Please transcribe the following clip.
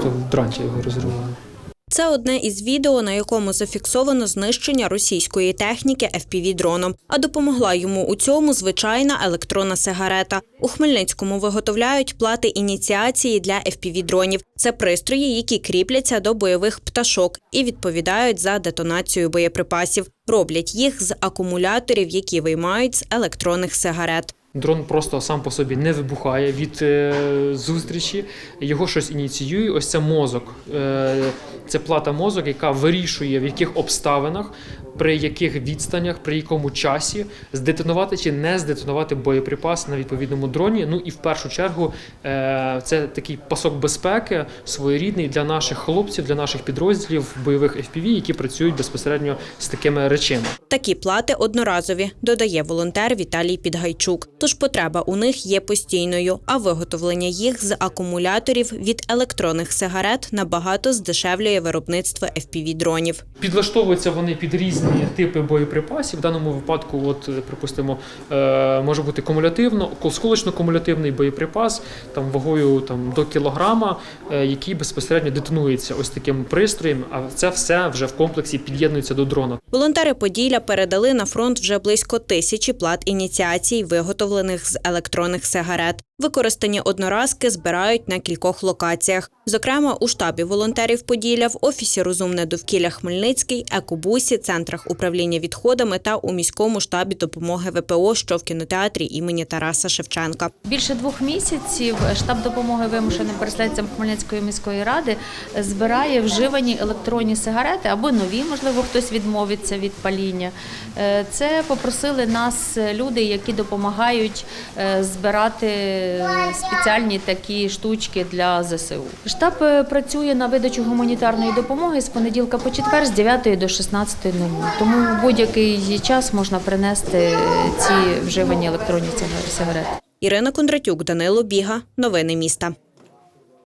просто дранча його розриває. Це одне із відео, на якому зафіксовано знищення російської техніки FPV-дроном. А допомогла йому у цьому звичайна електронна сигарета. У Хмельницькому виготовляють плати ініціації для FPV-дронів. Це пристрої, які кріпляться до бойових пташок і відповідають за детонацію боєприпасів. Роблять їх з акумуляторів, які виймають з електронних сигарет. Дрон просто сам по собі не вибухає від е, зустрічі, його щось ініціює. Ось це мозок. Е, це плата мозок, яка вирішує, в яких обставинах, при яких відстанях, при якому часі здетонувати чи не здетонувати боєприпас на відповідному дроні. Ну і в першу чергу е, це такий пасок безпеки своєрідний для наших хлопців, для наших підрозділів бойових FPV, які працюють безпосередньо з такими речами. Такі плати одноразові, додає волонтер Віталій Підгайчук. Тож потреба у них є постійною, а виготовлення їх з акумуляторів від електронних сигарет набагато здешевлює виробництво FPV-дронів. Підлаштовуються вони під різні типи боєприпасів. В даному випадку, от припустимо, е, може бути кумулятивно, осколочно-кумулятивний боєприпас там вагою там до кілограма, е, який безпосередньо детонується ось таким пристроєм. А це все вже в комплексі під'єднується до дрона. Волонтери Поділля передали на фронт вже близько тисячі плат ініціацій, виготовлених з електронних сигарет. Використані одноразки збирають на кількох локаціях. Зокрема, у штабі волонтерів Поділля, в офісі Розумне довкілля Хмельницький, екобусі, центрах управління відходами та у міському штабі допомоги ВПО, що в кінотеатрі імені Тараса Шевченка. Більше двох місяців штаб допомоги вимушеним переселенцям Хмельницької міської ради збирає вживані електронні сигарети або нові, можливо, хтось відмовиться від паління. Е, Це попросили нас люди, які допомагають е, збирати спеціальні такі штучки для ЗСУ. Штаб е, працює на видачу гуманітарної допомоги з понеділка по четвер з 9 до 16.00. Тому в будь-який час можна принести ці вживані електронні сигарети. Ірина Кондратюк, Данило Біга. Новини міста.